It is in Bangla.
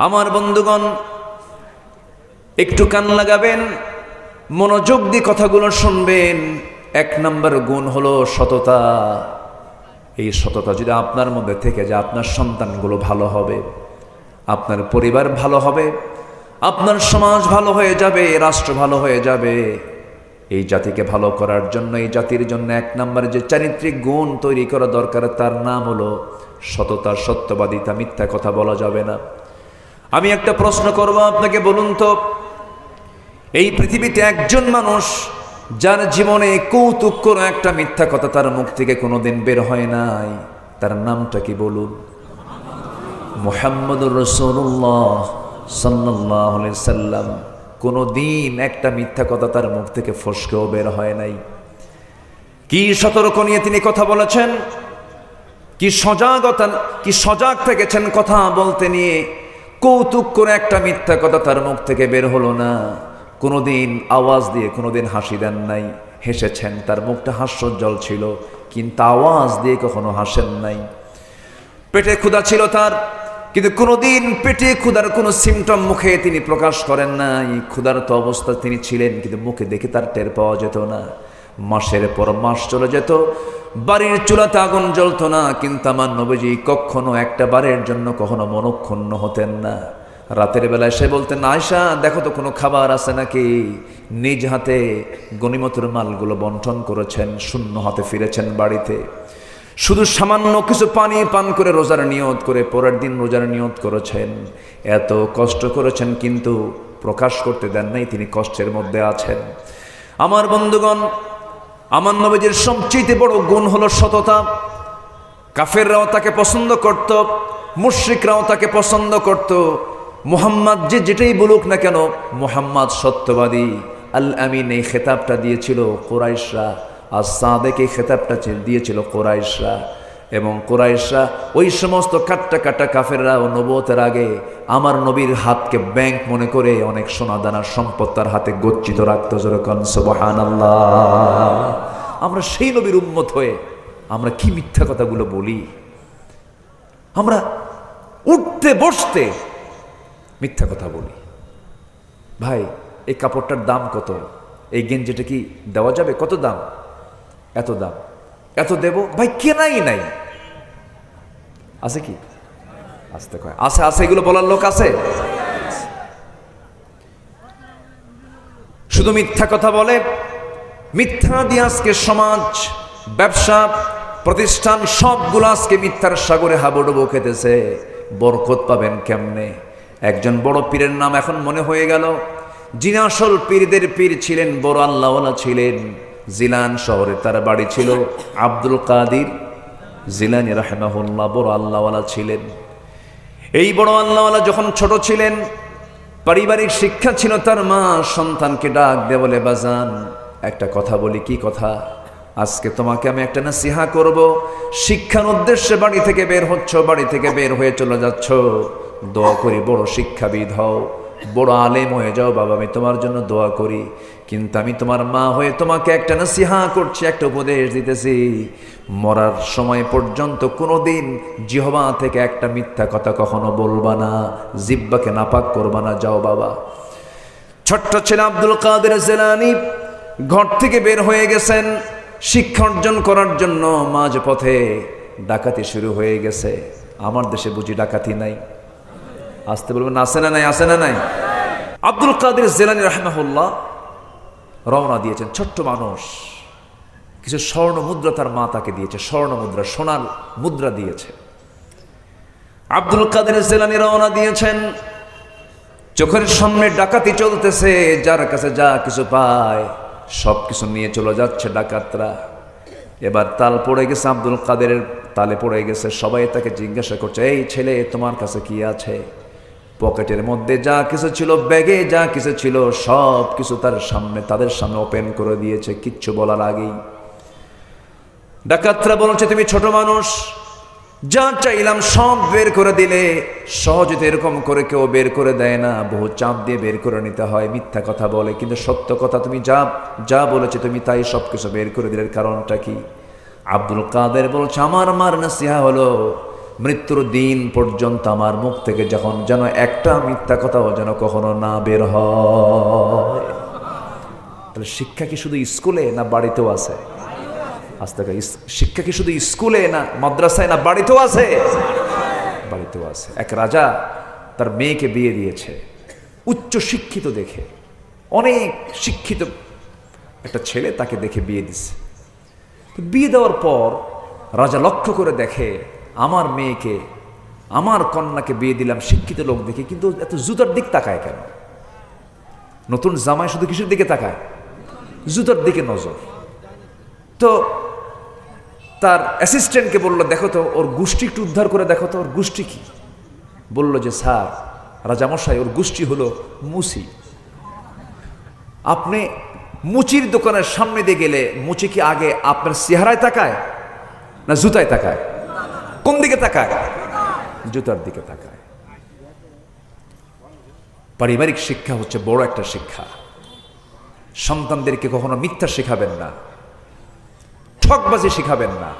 আমার বন্ধুগণ, একটু কান লাগাবেন, মনোযোগ দিয়ে কথাগুলো শুনবেন। এক নম্বর গুণ হলো সততা। এই সততা যদি আপনার মধ্যে থেকে যে আপনার সন্তানগুলো ভালো হবে, আপনার পরিবার ভালো হবে, আপনার সমাজ ভালো হয়ে যাবে, রাষ্ট্র ভালো হয়ে যাবে। এই জাতিকে ভালো করার জন্য, এই জাতির জন্য এক নম্বরে যে চারিত্রিক গুণ তৈরি করা দরকার, তার নাম হলো সততা, সত্যবাদিতা, মিথ্যা কথা বলা যাবে না। আমি একটা প্রশ্ন করব আপনাকে বলুন তো। এই পৃথিবীতে একজন মানুষ যার জীবনে কৌতুক কোনো একটা মিথ্যা কথা তার মুখ থেকে কোনোদিন বের হয় নাই। তার নামটা কি বলুন? মোহাম্মদুর রসুল্লাহ সাল্লাহ সাল্লাম। কোনো দিন একটা মিথ্যা কথা তার মুখ থেকে ফসকেও বের হয় নাই। কি সতর্ক নিয়ে তিনি কথা বলেছেন? কি সজাগতা কি সজাগ থেকেছেন কথা বলতে নিয়ে? কৌতুক করে একটা মিথ্যা কথা তার মুখ থেকে বের হলো না। কোনোদিন আওয়াজ দিয়ে, কোনোদিন হাসি দেন নাই। হেসেছেন, তার মুখটা হাস্যোজ্জ্বল ছিল, কিন্তু আওয়াজ দিয়ে কখনো হাসেন নাই। পেটে ক্ষুধা ছিল তার, কিন্তু কোনোদিন পেটে ক্ষুধার কোনো সিমটম মুখে তিনি প্রকাশ করেন নাই। ক্ষুধার তো অবস্থা তিনি ছিলেন, কিন্তু মুখে দেখে তার টের পাওয়া যেত না। মাসের পর মাস চলে যেত বাড়ির চুলাতে আগুন জ্বলতো না, কিন্তু আমার নবীজি কখনো একটা বারের জন্য কখনো মনক্ষুণ্ণ হতেন না। রাতের বেলায় সে বলতেন আয়সা দেখো তো কোনো খাবার আছে নাকি? নিজ হাতে গণিমতুর মালগুলো বন্টন করেছেন, শূন্য হাতে ফিরেছেন বাড়িতে। শুধু সামান্য কিছু পানি পান করে রোজার নিয়ত করে পরের দিন রোজার নিয়ত করেছেন। এত কষ্ট করেছেন কিন্তু প্রকাশ করতে দেন নাই, তিনি কষ্টের মধ্যে আছেন। আমার বন্ধুগণ আমার নবীজির সবচেয়ে বড় গুণ হলো সততা। কাফেররাও তাকে পছন্দ করত, মুশ্রিকরাও তাকে পছন্দ করত। মুহাম্মদ যে যেটাই বলুক না কেন, মুহাম্মদ সত্যবাদী। আল আমিন এই খেতাবটা দিয়েছিল কোরাইশরা, আর সাদেক এই খেতাবটা দিয়েছিল কোরাইশরা। এবং কোরাইশরা ওই সমস্ত কাট্টা কাটা কাফেররা ও নবতের আগে আমার নবীর হাতকে ব্যাংক মনে করে অনেক সোনা দানার সম্পদ তার হাতে গচ্ছিত রাখত যেরকম সুবহান আমরা সেই নবীর উম্মত হয়ে আমরা কি মিথ্যা কথাগুলো বলি? আমরা উঠতে বসতে মিথ্যা কথা বলি। ভাই, এই কাপড়টার দাম কত? এই গেঞ্জিটা কি দেওয়া যাবে? কত দাম? এত দাম। এত দেব? ভাই, কেনাই নাই। আছে কি? আসতে কয় আছে আছে, এগুলো বলার লোক আছে? শুধু মিথ্যা কথা বলে। মিথ্যা দিয়ে আজকে সমাজ, ব্যবসা, প্রতিষ্ঠান, সবগুলো আজকে মিথ্যার সাগরে হাবুডুবু খেতেছে। বরকত পাবেন কেমনে? একজন বড় পীরের নাম এখন মনে হয়ে গেল। যিনি আসল পীরদের পীর ছিলেন, বড় আল্লাহওয়ালা ছিলেন। জিলান শহরে তার বাড়ি ছিল আব্দুল কাদির। জিলানি রাহেমাহুল্লাহ বড় আল্লাহওয়ালা ছিলেন। এই বড় আল্লাহওয়ালা যখন ছোট ছিলেন, পারিবারিক শিক্ষা ছিল তার মা সন্তানকে ডাক দে বলে, বাজান, একটা কথা বলি, কি কথা? আজকে তোমাকে আমি একটা না সিহা করব। শিক্ষার উদ্দেশ্যে বাড়ি থেকে বের হচ্ছ, বাড়ি থেকে বের হয়ে চলে যাচ্ছ। দোয়া করি, বড় শিক্ষাবিদ হও। বড় আলেম হয়ে যাও, বাবা, আমি তোমার জন্য দোয়া করি। কিন্তু আমি তোমার মা হয়ে তোমাকে একটা নাসিহা করছি, একটা উপদেশ দিতেছি। মরার সময় পর্যন্ত কোনোদিন জিহবা থেকে একটা মিথ্যা কথা কখনো বলবা না জিব্বাকে নাপাক করবা না, যাও বাবা। ছোট্ট ছেলে আব্দুল কাদের জেলানি ঘর থেকে বের হয়ে গেছেন, শিক্ষা অর্জন করার জন্য মাঝ পথে ডাকাতি শুরু হয়ে গেছে। আমার দেশে বুঝি ডাকাতি নাই। আসতে বলবেন আসে না, নাই, আসে না, নাই। আব্দুল কাদের জেলানি রহমাহুল্লাহ রওনা দিয়েছেন, ছোট্ট মানুষ। কিছু স্বর্ণ মুদ্রা তার মা তাকে দিয়েছে, স্বর্ণ মুদ্রা, সোনার মুদ্রা দিয়েছে। আব্দুল কাদের জেলানি রওনা দিয়েছেন। চোখের সামনে ডাকাতি চলতেছে, যার কাছে যা কিছু পায়, সব কিছু নিয়ে চলে যাচ্ছে ডাকাতরা। এবার তাল পড়ে গেছে, আব্দুল কাদেরের তালে পড়ে গেছে, সবাই তাকে জিজ্ঞাসা করছে, এই ছেলে, তোমার কাছে কি আছে? পকেটের মধ্যে যা কিছু ছিল, ব্যাগে যা কিছু ছিল, সব কিছু তার সামনে, তাদের সামনে ওপেন করে দিয়েছে, কিচ্ছু বলার আগেই। ডাকাতরা বলছে, তুমি ছোট মানুষ, যা চাইলাম সব বের করে দিলে, সহজে এরকম করে কেউ বের করে দেয় না। বহু চাপ দিয়ে বের করে নিতে হয়, মিথ্যা কথা বলে। কিন্তু সত্য কথা, তুমি যা যা বলেছে, তুমি তাই সব কিছু বের করে দিলে। কারণটা কি? আব্দুল কাদের বলছে, আমার মার নাসিহা হলো মৃত্যুর দিন পর্যন্ত আমার মুখ থেকে যখন যেন একটা মিথ্যা কথাও যেন কখনো না বের হয়। তাহলে শিক্ষা কি শুধু স্কুলে না বাড়িতেও আছে? আজ থেকে শিক্ষা কি শুধু স্কুলে না মাদ্রাসায় না বাড়িতেও আছে? বাড়িতেও আছে। এক রাজা তার মেয়েকে বিয়ে দিয়েছে। উচ্চ শিক্ষিত দেখে, অনেক শিক্ষিত একটা ছেলে তাকে দেখে বিয়ে দিছে। বিয়ে দেওয়ার পর রাজা লক্ষ্য করে দেখে আমার মেয়েকে, আমার কন্যাকে বিয়ে দিলাম শিক্ষিত লোক দেখে, কিন্তু এত জুতার দিক তাকায় কেন? নতুন জামাই শুধু কিসের দিকে তাকায়? জুতার দিকে নজর। তো তার অ্যাসিস্ট্যান্টকে বলল, দেখো তো, ওর গোষ্ঠী একটু উদ্ধার করে দেখো তো, ওর গোষ্ঠী কি? বলল যে, স্যার, রাজামশাই, ওর গোষ্ঠী হলো মুসি আপনি মুচির দোকানের সামনে দিয়ে গেলে মুচি কি আগে আপনার চেহারায় তাকায় না জুতায় তাকায়? কোন দিকে তাকায়? জুতার দিকে তাকায়। পারিবারিক শিক্ষা হচ্ছে বড় একটা শিক্ষা। সন্তানদেরকে কখনো মিথ্যা শেখাবেন না ঠকবাজি শেখাবেন না।